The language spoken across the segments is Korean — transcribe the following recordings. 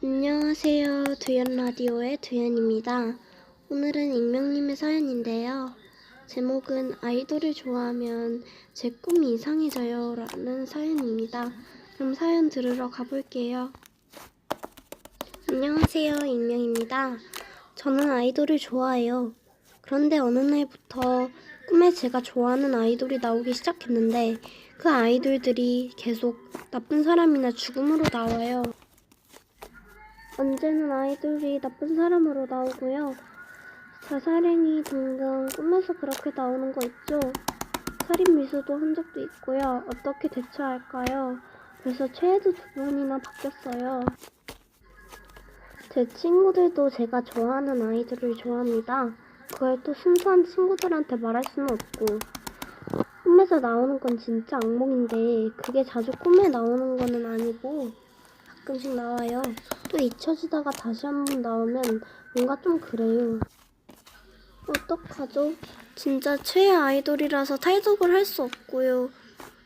안녕하세요. 두현 라디오의 두현입니다. 오늘은 익명님의 사연인데요. 제목은 아이돌을 좋아하면 제 꿈이 이상해져요. 라는 사연입니다. 그럼 사연 들으러 가볼게요. 안녕하세요. 익명입니다. 저는 아이돌을 좋아해요. 그런데 어느 날부터 꿈에 제가 좋아하는 아이돌이 나오기 시작했는데 그 아이돌들이 계속 나쁜 사람이나 죽음으로 나와요. 언제는 아이돌이 나쁜 사람으로 나오고요. 자살행위 등등 꿈에서 그렇게 나오는 거 있죠? 살인 미수도 한 적도 있고요. 어떻게 대처할까요? 그래서 최애도 두 번이나 바뀌었어요. 제 친구들도 제가 좋아하는 아이돌을 좋아합니다. 그걸 또 순수한 친구들한테 말할 수는 없고 꿈에서 나오는 건 진짜 악몽인데 그게 자주 꿈에 나오는 거는 아니고 가끔씩 나와요. 또 잊혀지다가 다시 한 번 나오면 뭔가 좀 그래요. 어떡하죠? 진짜 최애 아이돌이라서 탈덕을 할 수 없고요.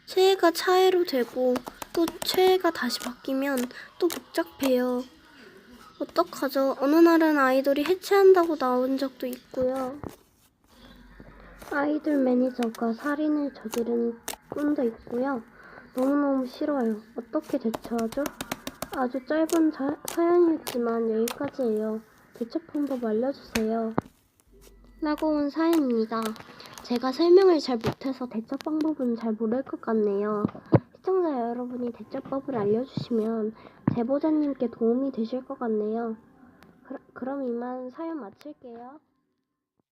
최애가 차애로 되고 또 최애가 다시 바뀌면 또 복잡해요. 어떡하죠? 어느 날은 아이돌이 해체한다고 나온 적도 있고요. 아이돌 매니저가 살인을 저지른 꿈도 있고요. 너무너무 싫어요. 어떻게 대처하죠? 아주 짧은 자- 사연이었지만 여기까지예요. 대처 방법 알려주세요. 라고 온 사연입니다. 제가 설명을 잘 못해서 대처 방법은 잘 모를 것 같네요. 시청자 여러분이 대처법을 알려주시면 제보자님께 도움이 되실 것 같네요. 그, 그럼 이만 사연 마칠게요.